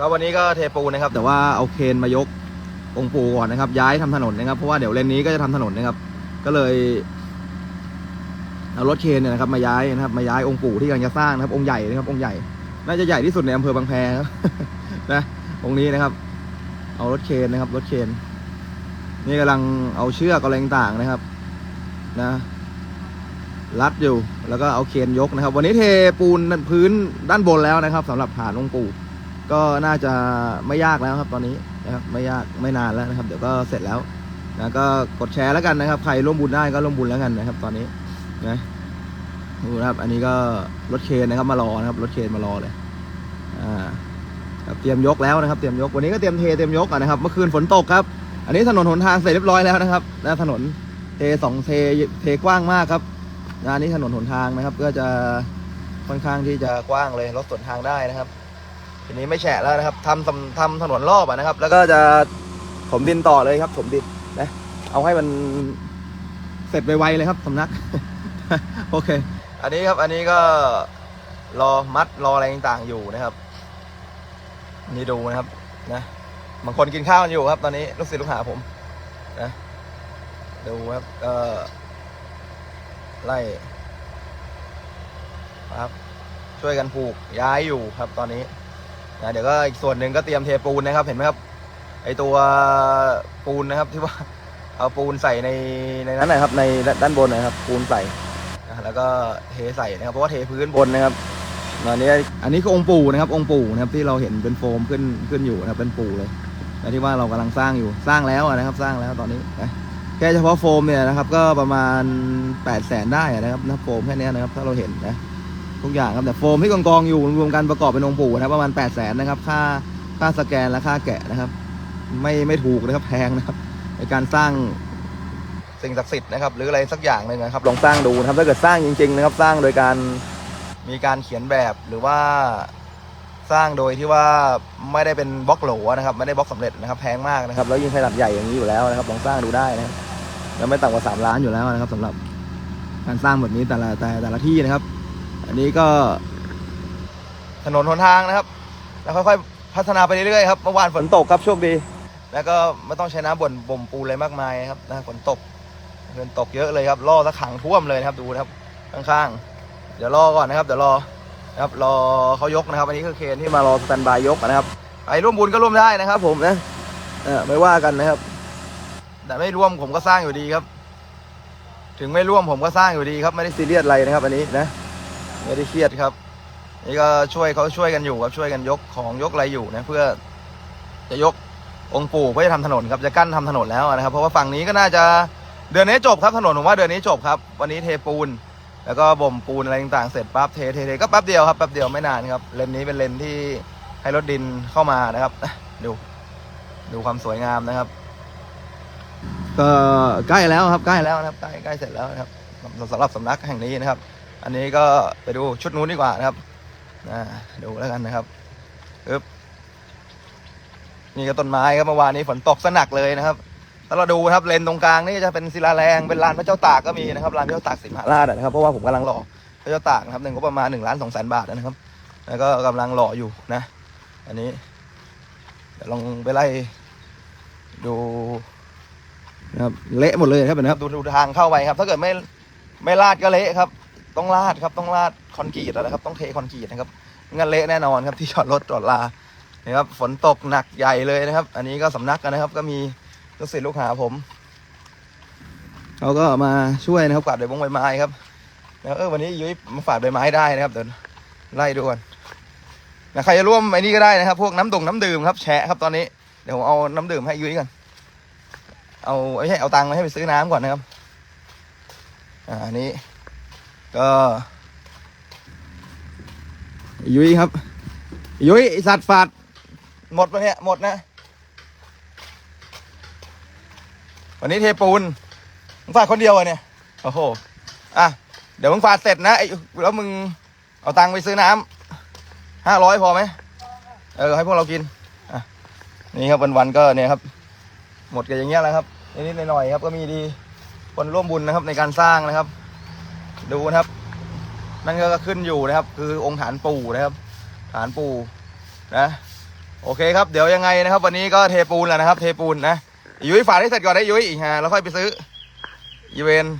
ก็วันนี้ก็เทปูนนะครับ แต่ว่าเอาเคนมายกองปูก่อนนะครับ ย้ายทำถนนนะครับ เพราะว่าเดี๋ยวเลนนี้ก็จะทำถนนนะครับ ก็เลยเอารถเคนเนี่ยนะครับ มาย้ายนะครับ มาย้ายองค์ปู่ที่กำลังจะสร้างนะครับ องค์ใหญ่นะครับ องค์ใหญ่ น่าจะใหญ่ที่สุดในอำเภอบางแพครับนะองค์นี้นะครับ เอารถเคนนะครับ รถเคนนี่กำลังเอาเชือกอะไรต่างๆนะครับ นะรัดอยู่ แล้วก็เอาเคนยกนะครับ วันนี้เทปูนพื้นด้านบนแล้วนะครับสำหรับฐานองค์ปู่ ก็น่าจะไม่ยากแล้วครับตอนนี้นะครับไม่ยากไม่นานแล้วนะครับ เดี๋ยวก็เสร็จแล้วนะก็กดแชร์แล้วกันนะครับ ใครร่วมบุญได้ก็ร่วมบุญแล้วกันนะครับ ตอนนี้นะดูนะครับ อันนี้ก็รถเคนนะครับมารอนะครับรถเคนมารอเลยอ่าเตรียมยกแล้วนะครับเตรียมยกวันนี้ก็เตรียมเทเตรียมยกนะครับเมื่อคืนฝนตกครับ อันนี้ถนนหนทางเสร็จเรียบร้อยแล้วนะครับนะถนนเทสองเทเทกว้างมากครับนะอันนี้ถนนหนทางนะครับ ก็จะค่อนข้างที่จะกว้างเลยรถสวนทางได้นะครับ ทีนี้ไม่แฉะแล้วนะครับทำทำทำถนนรอบอะนะครับ แล้วก็จะถมดินต่อเลยครับถมดินนะเอาให้มันเสร็จไวๆเลยครับสำนัก โอเค อันนี้ครับอันนี้ก็รอมัดรออะไรต่างๆอยู่นะครับ นี่ดูนะครับนะบางคนกินข้าวกันอยู่ครับ ตอนนี้ลูกศิษย์ลูกหาผมนะดูครับก็ไล่ครับ ช่วยกันผูกย้ายอยู่ครับตอนนี้ นะเดี๋ยวก็อีกส่วนหนึ่งก็เตรียมเทปูนนะครับ เห็นไหมครับไอตัวปูนนะครับที่ว่าเอาปูนใส่ในในนั้นนะครับ ในด้านบนนะครับ ปูนใส่แล้วก็เทใส่นะครับเพราะว่าเทพื้นบนนะครับตอนนี้อันนี้คือองค์ปู่นะครับ องค์ปู่นะครับที่เราเห็นเป็นโฟมขึ้นขึ้นอยู่นะครับเป็นปู่เลยนะที่ว่าเรากำลังสร้างอยู่สร้างแล้วนะครับ สร้างแล้วตอนนี้นะแค่เฉพาะโฟมเนี่ยนะครับ ก็ประมาณ8ปดแสนได้นะครับนะโฟมแค่นี้นะครับ ถ้าเราเห็นนะ ทุกอย่างครับแต่โฟมที่กองกองๆอยู่รวมกันประกอบเป็นองค์ปู่นะครับประมาณ8ปดแสนนะครับค่าค่าสแกนและค่าแกะนะครับ ไม่ไม่ถูกนะครับแพงนะครับในการสร้างสิ่งศักดิ์สิทธิ์นะครับหรืออะไรสักอย่างหนึ่งนะครับลองสร้างดูนะครับถ้าเกิดสร้างจริง ๆ นะครับ สร้างโดยการมีการเขียนแบบหรือว่าสร้างโดยที่ว่าไม่ได้เป็นบล็อกโหลนะครับไม่ได้บล็อกสำเร็จนะครับแพงมากนะครับ แล้วยิ่งขนาดใหญ่อย่างนี้อยู่แล้วนะครับลองสร้างดูได้นะครับแล้วไม่ต่ำกว่าสามล้านอยู่แล้วนะครับสำหรับการสร้างแบบนี้แต่ละแต่แต่ละที่นะครับ อันนี้ก็ ถนนหนทางนะครับ แล้วค่อยๆพัฒนาไปเรื่อยๆครับเมื่อวานฝนตกครับโชคดี แล้วก็ไม่ต้องใช้น้ำบ่นบ่มปูนอะไรมากมายนะครับนะฝนตกฝนตกเยอะเลยครับล่อตะขังท่วมเลยนะครับดูนะครับข้างๆ เดี๋ยวรอก่อนนะครับเดี๋ยวรอนะครับรอเขายกนะครับ อันนี้คือเคนที่มารอสแตนบายยกนะครับใครร่วมบุญก็ร่วมได้นะครับ ผมนะเออไม่ว่ากันนะครับ แต่ไม่ร่วมผมก็สร้างอยู่ดีครับ ถึงไม่ร่วมผมก็สร้างอยู่ดีครับไม่ได้ซีเรียสอะไรนะครับ อันนี้นะ ไม่ได้เครียดครับ นี่ก็ช่วยเขาช่วยกันอยู่ครับช่วยกันยกของยกอะไรอยู่นะเพื่อจะยกองค์ปู่เพื่อจะทำถนนครับจะกั้นทำถนนแล้วนะครับ เพราะว่าฝั่งนี้ก็น่าจะเดือนนี้จบครับถนนผมว่าเดือนนี้จบครับ วันนี้เทปูน แล้วก็บ่มปูนอะไรต่างๆเสร็จปั๊บเทเทเทก็แป๊บเดียวครับแป๊บเดียวไม่นานครับเลนนี้เป็นเลนที่ให้รถดินเข้ามานะครับ ดูดูความสวยงามนะครับ ก็ใกล้แล้วครับใกล้แล้วนะครับใกล้ใกล้เสร็จแล้วนะครับสำหรับสำนักแห่งนี้นะครับ อันนี้ก็ไปดูชุดนู้นดีกว่านะครับดูแล้วกันนะครับปึ๊บนี่ก็ต้นไม้ครับเมื่อวานนี้ฝนตกสนักเลยนะครับถ้าเราดูครับเลนตรงกลางนี่จะเป็นศิลาแรงเป็นลานพระเจ้าตากก็มีนะครับลานพระเจ้าตากสิมหาราชนะครับ เพราะว่าผมกำลังหล่อพระเจ้าตากนะครับหนึ่งก็ประมาณหนึ่งล้านสองแสนบาทนะครับ แล้วก็กำลังหล่ออยู่นะ อันนี้เดี๋ยวลองไปไล่ดูนะครับเละหมดเลยครับเห็นะครับดูดูทางเข้าไปครับ ถ้าเกิดไม่ไม่ลาดก็เละครับ ต้องลาดครับต้องลาดคอนกรีตนะครับ ต้องเทคอนกรีตนะครับงั้นเละแน่นอนครับที่จอดรถจอดลานะครับฝนตกหนักใหญ่เลยนะครับ อันนี้ก็สำนักกันนะครับ ก็มีลูกศิษย์ลูกหาผมเขาก็มาช่วยนะครับกวาดใบบงใบไม้ครับแล้วเออวันนี้ยุ้ยมาฝาดใบไม้ได้นะครับเดี๋ยวไล่ดูก่อนนะใครจะร่วมไอ้นี่ก็ได้นะครับ พวกน้ำดงน้ำดื่มครับแชะครับตอนนี้เดี๋ยวเอาน้ำดื่มให้ยุ้ยก่อนเอาไม่ใช่เอาตังค์มาให้ไปซื้อน้ำก่อนนะครับ อ่าอันนี้ ก็ยุ้ยครับ ยุ้ยไอ้สัตว์ฝาด หมดปะเนี่ย หมดนะ วันนี้เทปูน มึงฝาดคนเดียวอะเนี่ย โอ้โห อะ เดี๋ยวมึงฝาดเสร็จนะไอ้แล้วมึงเอาตังค์ไปซื้อน้ำห้าร้อยพอไหม เออ ให้พวกเรากิน อะ นี่ครับวันๆก็เนี่ยครับ หมดกันอย่างเงี้ยแล้วครับนิดๆหน่อยๆครับ ก็มีดีคนร่วมบุญนะครับในการสร้างนะครับ ดูนะครับ นั่นก็ขึ้นอยู่นะครับ คือองค์ฐานปู่นะครับ ฐานปู่นะ โอเคครับ เดี๋ยวยังไงนะครับ วันนี้ก็เทปูนแล้วนะครับ เทปูนนะยุ้ยฝาดให้เสร็จก่อนได้ยุ้ยฮะแล้วค่อยไปซื้ออีเวนต์